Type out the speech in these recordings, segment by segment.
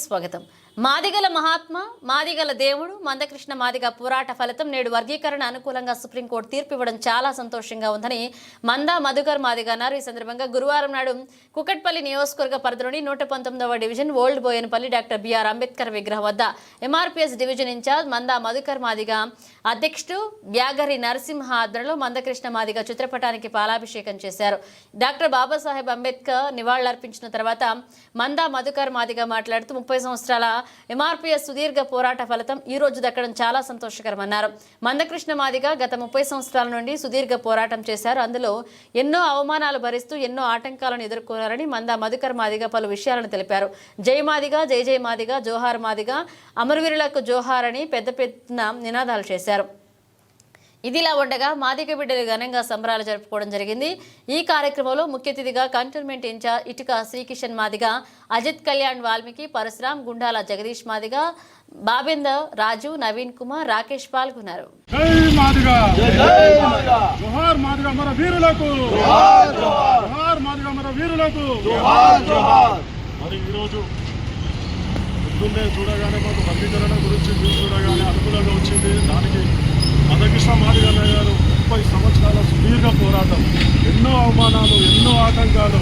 స్వాగతం. మాదిగల మహాత్మ మాదిగల దేవుడు మందకృష్ణ మాదిగ పోరాట ఫలితం నేడు వర్గీకరణ అనుకూలంగా సుప్రీంకోర్టు తీర్పు ఇవ్వడం చాలా సంతోషంగా ఉందని మంద మధుకర్ మాదిగ అన్నారు. ఈ సందర్భంగా గురువారం నాడు కుకట్పల్లి నియోజకవర్గ పరిధిలోని నూట పంతొమ్మిదవ division old Boyanpally doctor BR Ambedkar విగ్రహం వద్ద ఎంఆర్పిఎస్ డివిజన్ ఇన్ఛార్జ్ మంద మధుకర్ మాదిగ అధ్యక్షుడు బ్యాగరి నరసింహ ఆధ్వర్యంలో మందకృష్ణ మాదిగ చిత్రపటానికి పాలాభిషేకం చేశారు. డాక్టర్ బాబాసాహెబ్ అంబేద్కర్ నివాళులర్పించిన తర్వాత మంద మధుకర్ మాదిగ మాట్లాడుతూ ముప్పై సంవత్సరాల ఎంఆర్పీఎస్ సుదీర్ఘ పోరాట ఫలితం ఈ రోజు దక్కడం చాలా సంతోషకరమన్నారు. మందకృష్ణ మాదిగ గత ముప్పై సంవత్సరాల నుండి సుదీర్ఘ పోరాటం చేశారు. అందులో ఎన్నో అవమానాలు భరిస్తూ ఎన్నో ఆటంకాలను ఎదుర్కొన్నారని మంద మధుకర్ మాదిగ పలు విషయాలను తెలిపారు. జై మాదిగా జై జై మాదిగా జోహార్ మాదిగా అమరవీరులకు జోహార్ అని పెద్ద పెద్ద నినాదాలు చేశారు. ఇదిలా ఉండగా మాదిగ బిడ్డలు ఘనంగా సంబరాలు జరుపుకోవడం జరిగింది. ఈ కార్యక్రమంలో ముఖ్య అతిథిగా కంటోన్మెంట్ ఇన్ఛార్జ్ ఇటుక శ్రీకిషన్ మాదిగ అజిత్ కళ్యాణ్ వాల్మీకి పరశురాం గుండాల జగదీష్ మాదిగ బాబేందర్ రాజు నవీన్ కుమార్ రాకేష్ పాల్గొన్నారు. జై మాదిగా! జోహార్ మాదిగా మన వీరులకు! జోహార్ మాదిగా మన వీరులకు! మరి ఈరోజు పొద్దున్నే చూడగానే మాకు వర్గీకరణ గురించి చూడగానే అనుకూలంగా వచ్చింది. దానికి కృష్ణ మాదిగన్న గారు ముప్పై సంవత్సరాల సుదీర్ఘ పోరాటం ఎన్నో అవమానాలు ఎన్నో ఆటంకాలు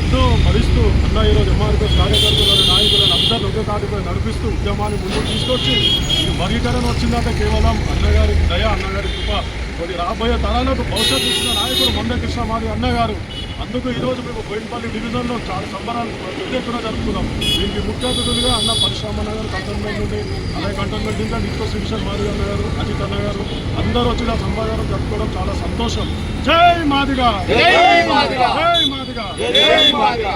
ఎన్నో భరిస్తూ అన్న ఈరోజు ఎంఆర్ఎస్ కార్యకర్తలను నాయకులను అందరిని ఒక కాటిపై నడిపిస్తూ ఉద్యమాన్ని ముందుకు తీసుకొచ్చి ఈ వర్గీకరణ వచ్చిందాక కేవలం అన్నగారి దయ అన్నగారి కృప కొన్ని రాబోయే తరాలకు భవిష్యత్తు ఇచ్చిన నాయకుడు కృష్ణ మాది అన్నగారు. అందుకు ఈరోజు మేము బోయినపల్లి డివిజన్లో చాలా సంబరాలు పెద్ద ఎత్తున జరుపుకున్నాం. దీనికి ముఖ్య అతిథులుగా అన్న పరశురామ అన్న గారు కంటోన్మెంట్ నుండి అలాగే కంటోన్మెంట్ ఇంకా శివశన్ మాది అన్న గారు అజిత్ అన్న గారు అందరూ వచ్చి ఇలా సంబరాలు జరుపుకోవడం చాలా సంతోషం. జై మాదిగా! జై మాదిగా! జై మాదిగా!